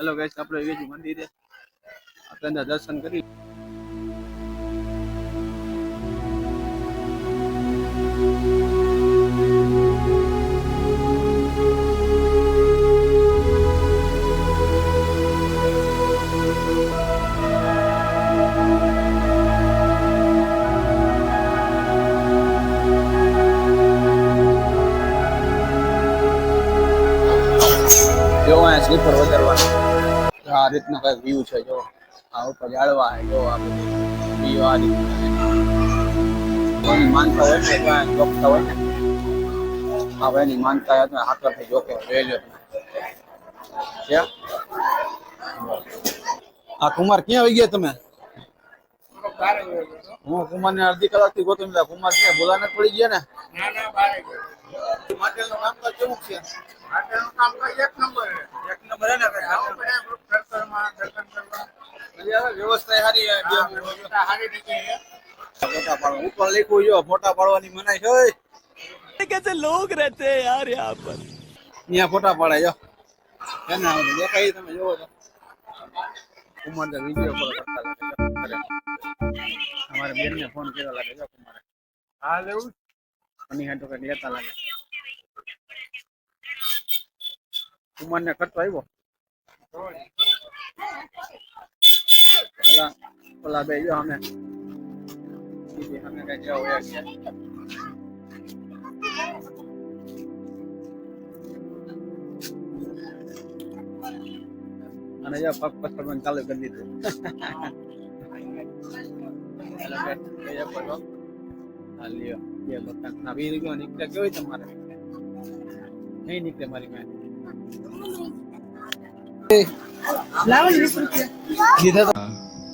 Hello guys આપણે veggie મંદિરે આપણે દર્શન કરી. જો અહીંયા સ્લીપર વધારવાનું. આ રીતના કઈ વ્યૂ છે જો આ ઉપર જાળવા જો આ બધી. વ્યૂ આ રીતના માનતા હોય ને અહીંયા જોખતા હોય ને. આ ભાઈની માનતા હોય તો હાથરથી જોકે જોઈ લો આ કુમાર ક્યાં આવી ગયા તમે? હું કુમાર ને અડધી કલાકથી ગોતું કુમાર ક્યાં બોલા નથી પડી ગયા ને? માટેનું કામકાજ કેવું છે? એક નંબર હે ને કઈ હાથે? વ્યવસ્થા સારી હે, બે ફોટા પાડવા. ઉપર લખ્યું જો ફોટા પાડવાની મનાઈ છે ઓય. कैसे लोग रहते हैं यार यहाँ पर ત્યાં ફોટા પાડે જો હે ને આ દેખાય તમે જોવો છો કુમાર તો વિડીયો કોલ કરતા લાગે જો. અરે. અમારે બેન ને ફોન કર્યો લાગે જો કુમારે હા લેવું અને હાટો કઈ લેતા લાગે કુમાર ને ખર્ચો આવ્યો પેલા પેલા બે જો અમે બીજી અમે કઈ જવા વયા ગયા અને જો પગ પછાડવાનું ચાલુ કરી દીધું એટલે કે એ પગો. હા લ્યો બે બટન ના વીસ રૂપિયા નીકળે કેવી તમારે નહીં નીકળે મારી મેં દીધા તો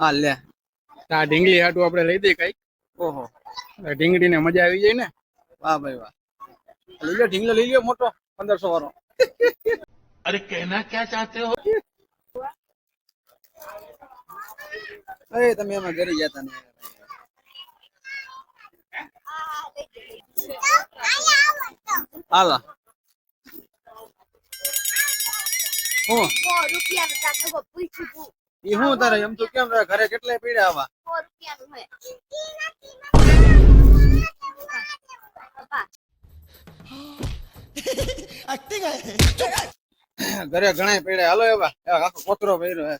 હા લે. આ ઢીંગલી હાટું આપણે લઈ દઈએ કંઈક. ઓહો. ઢીંગડી ને મજા આવી જાય ને. વાહ ભાઈ વાહ. લઈ લો ઢીંગલો લઈ લો મોટો પંદરસો વાળો. અરે કહેના ક્યાં ચાહતે હો? અરે તમે એમાં ઘરે ગયા હતા ને. હાલા. હું? રૂપિયા ઈ હું તારે એમ તો કેમ ઘરે કેટલા પીડ્યા આવા? ઘરે ઘણા પીડે હાલો એવા. આખો કોતરો પહેર્યો હે.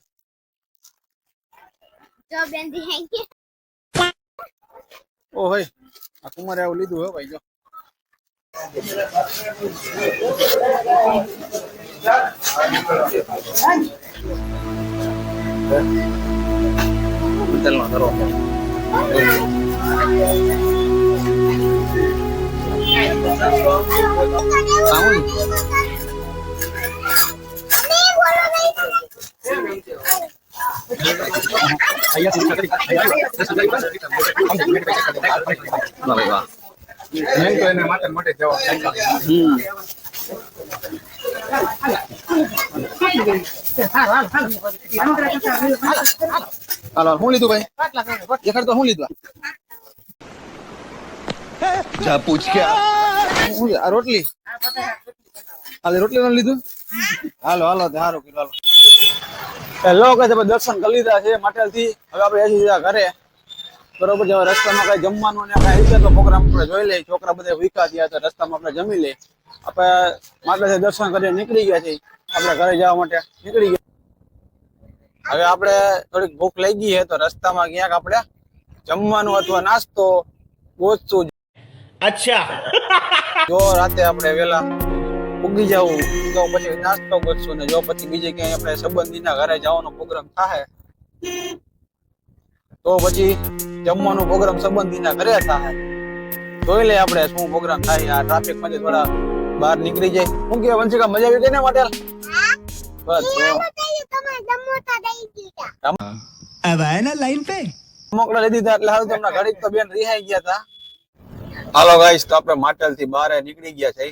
ઓ હોય. આ કુમારે આવું લીધું હે ભાઈ, જો. Thank હોટલનો ધરો. માટે જવાબ दर्शन कर लीधा घरे। बराबर जो रस्ता में जमानी तो प्रोग्राम अपने छोरा बदा विका दिया तो रस्ता में जमी ले। આપણે માતાજી દર્શન કરીને નીકળી ગયા છે આપણે ઘરે જવા માટે નીકળી ગયા. હવે આપણે થોડીક ભૂખ લઈ ગઈ છે તો રસ્તામાં ક્યાંક આપણે જમવાનું અથવા નાસ્તો ગોચતું અચ્છા. જો રાતે આપણે વેલા ઉગી જવું તો પછી નાસ્તો ગોતશું ને જો પછી બીજે ક્યાંય આપણે સંબંધીના ઘરે જવાનો પ્રોગ્રામ થાય તો પછી જમવાનો પ્રોગ્રામ સંબંધીના ઘરે થાય જોઈ લે આપણે શું પ્રોગ્રામ થાય. આ ટ્રાફિકમાંથી થોડા બહાર નીકળી જાય. હું કે વંશિકા મજા આવી ગઈ ને માટે બસ હવે બહાર નીકળી ગયા છે.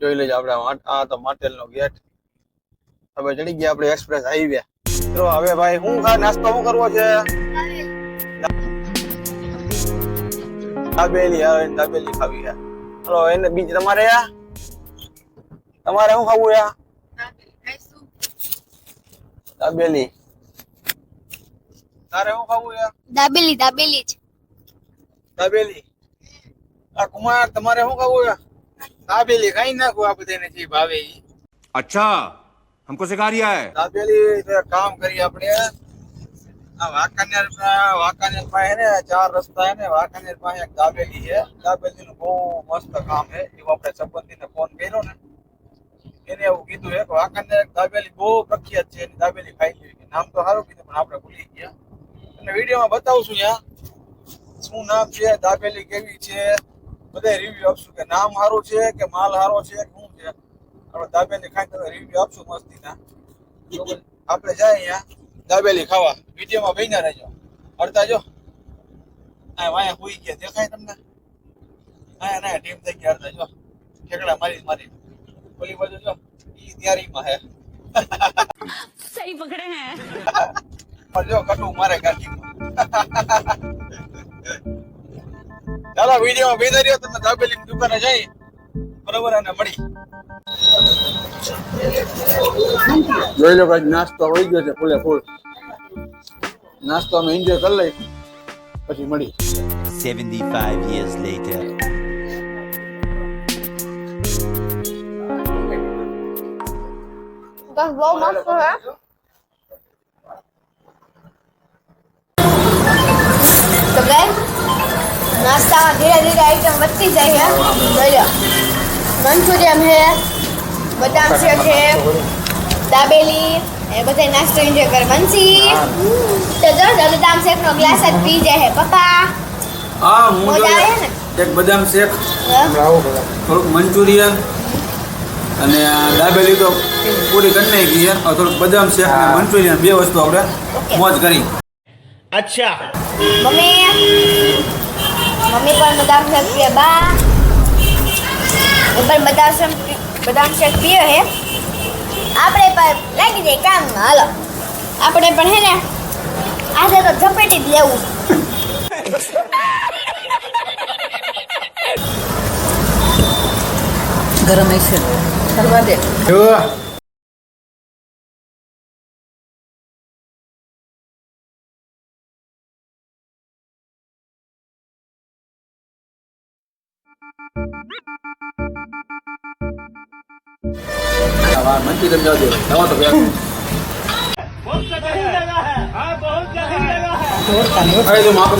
જોઈ લેજો આપણે આ તો માટેલ નો ગેટ. હવે ચડી ગયા આપણે એક્સપ્રેસ હાઈવે તો હવે ભાઈ હું નાસ્તો શું કરવો છે? તબેલી આવે તબેલી ખાવી છે. હલો એને બીજ તમારે આ તમારે શું ખાવું યા દાબેલી તારે શું ખાવું યા દાબેલી દાબેલી જ દાબેલી આ કુમાર તમારે શું ખાવું છે દાબેલી ખાઈ નાખું આ બધાને જે ભાવે ઈ. अच्छा हमको सिखा रिया है દાબેલી તો એક કામ કરીએ આપણે આ વાંકાનેર ના- વાંકાનેર પાસે ને ચાર રસ્તા હે ને વાંકાનેર પાસે એક દાબેલી છે. દાબેલી નું બહુ મસ્ત કામ છે. એવું આપણે સંબંધીને ફોન કર્યો ને. એને એવું કીધું છે વાંકાનેર એક દાબેલી બહુ પ્રખ્યાત છે. એની દાબેલી ખાઈ લેવી નામ તો સારું કીધું, પણ આપણે ભૂલી ગયા. અને વિડીયોમાં બતાવશું યા શું નામ છે, દાબેલી કેવી છે? બધા રિવ્યુ આપશું કે નામ સારું છે કે માલ સારો છે કે શું છે? આપણે દાબેલી ખાઈને તમે રિવ્યુ આપશું મસ્તીના? આપણે જાય અહીંયા દાબેલી ખાવા. વિડીયોમાં બહીને રહેજો. હડતા જો. આ વાયા હોઈ ગયા. દેખાય તમને? આયા ના ટીમ થઈ ગયા. હડતા જો. ઠેકડા મારી મારી ઓલી બાજુ જો. ઈ તૈયારીમાં હે. સહી પકડે હે. પણ જો કટુ મારે ગાડી ચાલો વિડીયોમાં બહીને રહ્યો. તમે દાબેલીની દુકાને જઈ. બરોબર અને મળી જોઈ લો કઈ નાસ્તો હોઈ ગયો છે ફૂલે ફૂલ. નાસ્તો અમે એન્જોય કરી લઈ પછી મળી. 75 years later. બસ બહુ મસ્ત છે તો ગાઈસ નાસ્તામાં ધીરે ધીરે આઈટમ વધતી જાય છે જોઈ લો. મંચુરિયન છે બદામ શેક છે દાબેલી એ બધા નાસ્તો એન્જોય કર બનસી તો જો બદામ શેક નો ગ્લાસ જ પી જાય હે પપ્પા. હા હું એક બદામ શેક થોડુંક મંચુરિયન અને દાબેલી તો પૂરી કરી નાખી છે થોડુંક બદામ શેક અને મંચુરિયન બે વસ્તુ આપણે મોજ કરી. અચ્છા. મમ્મી. મમ્મી પણ બદામ શેક પીએ બા. પણ બદામ શેક બદામ શેક પીએ હે? આપણે પણ લાગી જાય કામમાં હાલો. આપણે પણ હે ને આજે તો ઝપેટી જ લેવું. ગરમ હશે. કરવા દે. હા મંદિર સમજાવ દો જાઓ તો અરે જો માફ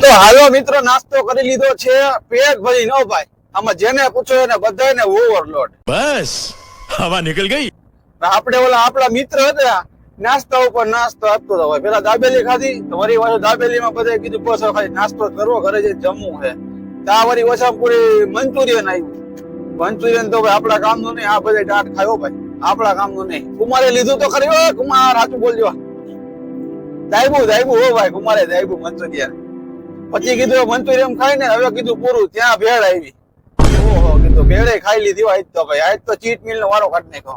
તો હાલો મિત્રો નાસ્તો કરી લીધો છે. પેટ ભરી નો ભાઈ. આમાં જેને પૂછો એને બધાને ઓવરલોડ બસ હવા નીકળ ગઈ. આપણે ઓલા આપણા મિત્ર હતા. નાસ્તા ઉપર નાસ્તો આપતો હોય પેલા દાબેલી ખાધી. તો વળી દાબેલીમાં બધાએ કીધું બસ ખાલી નાસ્તો કરવો ઘરે જઈ જમવું છે. ત્યાં વળી ઓછા પૂરી મંચુરિયન આવ્યું મંચુરિયન તો ભાઈ આપણા કામનું નહીં, આ બધા ડાટ ખાયો ભાઈ. આપણા કામનું નહીં. કુમારે લીધું તો ખરી કુમાર સાચું બોલજો. દાયબુ દાયબુ હો ભાઈ, કુમારે દાયબુ મંચુરિયન. પછી કીધું મંચુરિયન ખાઈને હવે કીધું પૂરું, ત્યાં ભેળ આવી. ઓહો, કીધું, ભેળે ખાઈ લીધી હોય તો ભાઈ, આજ તો ચીટ મિલ નો વારો કાઢ નાખો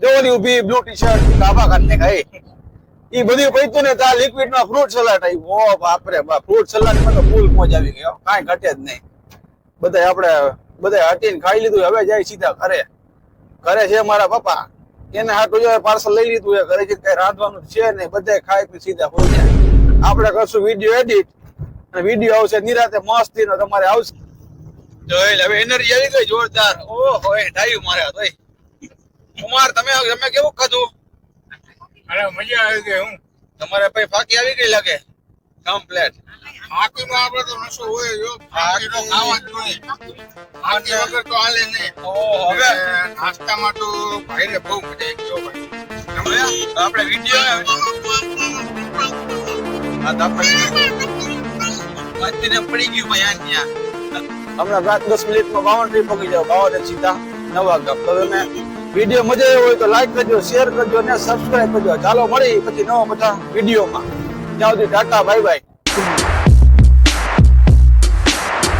જોવાની ઊભી બ્લુ ટી શર્ટ કાબા કાઢી નાખાય, એ. બધું પૈતું ને ત્યાં લિક્વિડમાં ફ્રૂટ સલાડ આવ્યું ઓ બાપરે બાપ ફ્રૂટ સલાડમાં તો ફૂલ મોજ આવી ગયો કાંઈ ઘટે જ નહીં. બધા આપણે બધા હટીને ખાઈ લીધું હવે જાય સીધા ઘરે. ઘરે છે મારા પપ્પા. એને હાટું જો પાર્સલ લઈ લીધું છે. ઘરે જઈને કઈ રાંધવાનું છે નહીં. બધા ખાઈ પી સીધા હોય જાય આપણે કરશું વીડિયો એડિટ અને વીડિયો આવશે નિરાતે મસ્તી નો તમારે આવશે. જોઈ હવે એનર્જી આવી ગઈ જોરદાર. ઓહો એ ડાયું મારે તો કુમાર તમે તમે કેવું ખાધું અરે મજા આવી ગઈ હું. તમારે પછી ફાકી આવી ગઈ લાગે? કમ્પ્લેટ બાકીમાં આપણે તો નશો હોય જો તો ખાવા જ જોઈએ બાકી વગર તો હાલે નહીં. ઓહો હવે? નાસ્તામાં તો ભાઈને બહુ મજા આવી ગયો ભાઈ. આપણે વીડિયો આ દાપડી આપણે પડી ગયું ભાઈ આ ત્યાં. હમણાં રાત દસ મિનિટમાં બાવન પગી જાવ બાવન સીધા નવા ગામ. તો તમે વીડિયો મજા આવ્યો હોય તો લાઈક કરજો શેર કરજો અને સબસ્ક્રાઇબ કરજો. ચાલો મળી પછી નવા બધા વિડીયોમાં ત્યાં સુધી ટાટા બાય બાય.